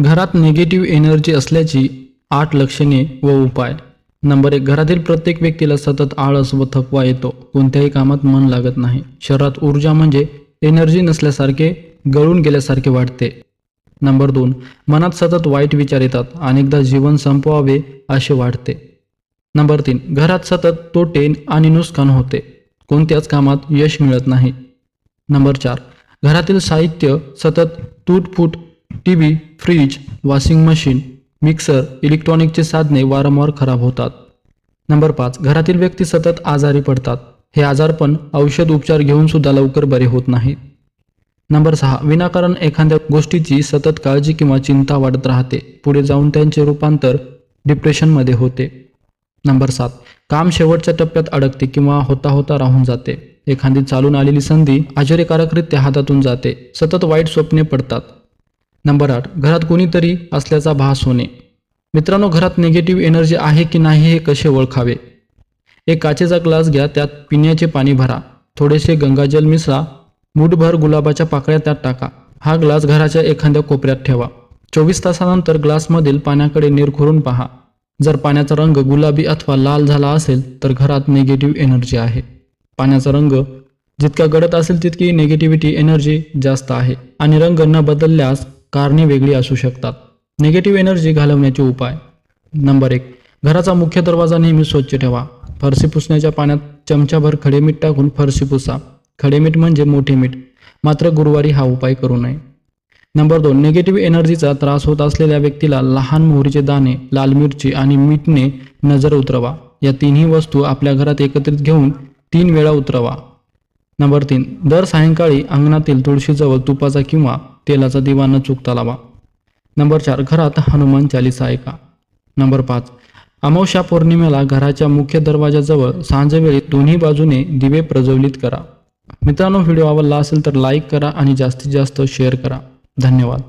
घरात negative energy असल्याची आठ लक्षणे व उपाय. नंबर एक घरातील प्रत्येक व्यक्तीला सतत आळस व थकवा येतो. कोणत्याही कामात मन लागत नाही. शरीरात ऊर्जा म्हणजे एनर्जी नसल्यासारखे गळून गेल्यासारखे वाटते. नंबर दोन मनात सतत वाईट विचार येतात. अनेकदा जीवन संपवावे असे वाटते. नंबर तीन घरात सतत तोटे आणि नुकसान होते. कोणत्याच कामात यश मिळत नाही. नंबर चार घरातील साहित्य सतत तूटफूट T V fridge washing machine mixer इलेक्ट्रॉनिकचे साधने वारंवार खराब होतात. नंबर पाच घरातील व्यक्ती सतत आजारी पडतात. हे आजारपण औषध उपचार घेऊन सुद्धा लवकर बरे होत नाहीत. नंबर सहा विनाकारण एखाद्या गोष्टीची सतत काळजी किंवा चिंता वाढत राहते. पुढे जाऊन त्यांचे रूपांतर डिप्रेशनमध्ये होते. नंबर सात काम शेवटच्या टप्प्यात अडकते किंवा होता होता राहून जाते. एखादी चालून आलेली संधी आश्चर्यकारकरित्या हातातून जाते. सतत वाईट स्वप्ने पडतात. नंबर आठ घरात कोणीतरी असल्याचा भास होणे. मित्रांनो घरात निगेटिव्ह एनर्जी आहे की नाही हे कसे ओळखावे? एक काचेचा ग्लास घ्या त्यात पिण्याचे पाणी भरा. थोडेसे गंगाजल मिसळा. मूठभर गुलाबाच्या पाकळ्या त्यात टाका. हा ग्लास घराच्या एखाद्या कोपऱ्यात ठेवा. चोवीस तासानंतर ग्लासमधील पाण्याकडे निरखुरून पहा. जर पाण्याचा रंग गुलाबी अथवा लाल झाला असेल तर घरात निगेटिव्ह एनर्जी आहे. पाण्याचा रंग जितका गडद असेल तितकी निगेटिव्हिटी एनर्जी जास्त आहे. आणि रंग न बदलल्यास कारणे वेगळी असू शकतात. निगेटिव्ह एनर्जी घालवण्याचे उपाय. नंबर एक घराचा मुख्य दरवाजा नेहमी स्वच्छ ठेवा. फरशी पुसण्याच्या पाण्यात चमचाभर खडे मीठ टाकून फरशी पुसा. खडे मीठ म्हणजे मोठे मीठ. मात्र गुरुवारी हा उपाय करू नये. नंबर दोन निगेटिव्ह एनर्जीचा त्रास होत असलेल्या व्यक्तीला लहान मोहरीचे दाणे लाल मिरची आणि मीठने नजर उतरवा. या तिन्ही वस्तू आपल्या घरात एकत्रित घेऊन तीन वेळा उतरवा. नंबर तीन दर सायंकाळी अंगणातील तुळशीजवळ तुपाचा किंवा तेलाचा दिवा न चुकता लावा. नंबर चार घरात हनुमान चालिसा ऐका. नंबर पाच अमावस्या पौर्णिमेला घराच्या मुख्य दरवाजाजवळ सांजवेळी दोन्ही बाजूने दिवे प्रज्वलित करा. मित्रांनो व्हिडिओ आवडला असेल तर लाईक करा आणि जास्तीत जास्त शेअर करा. धन्यवाद.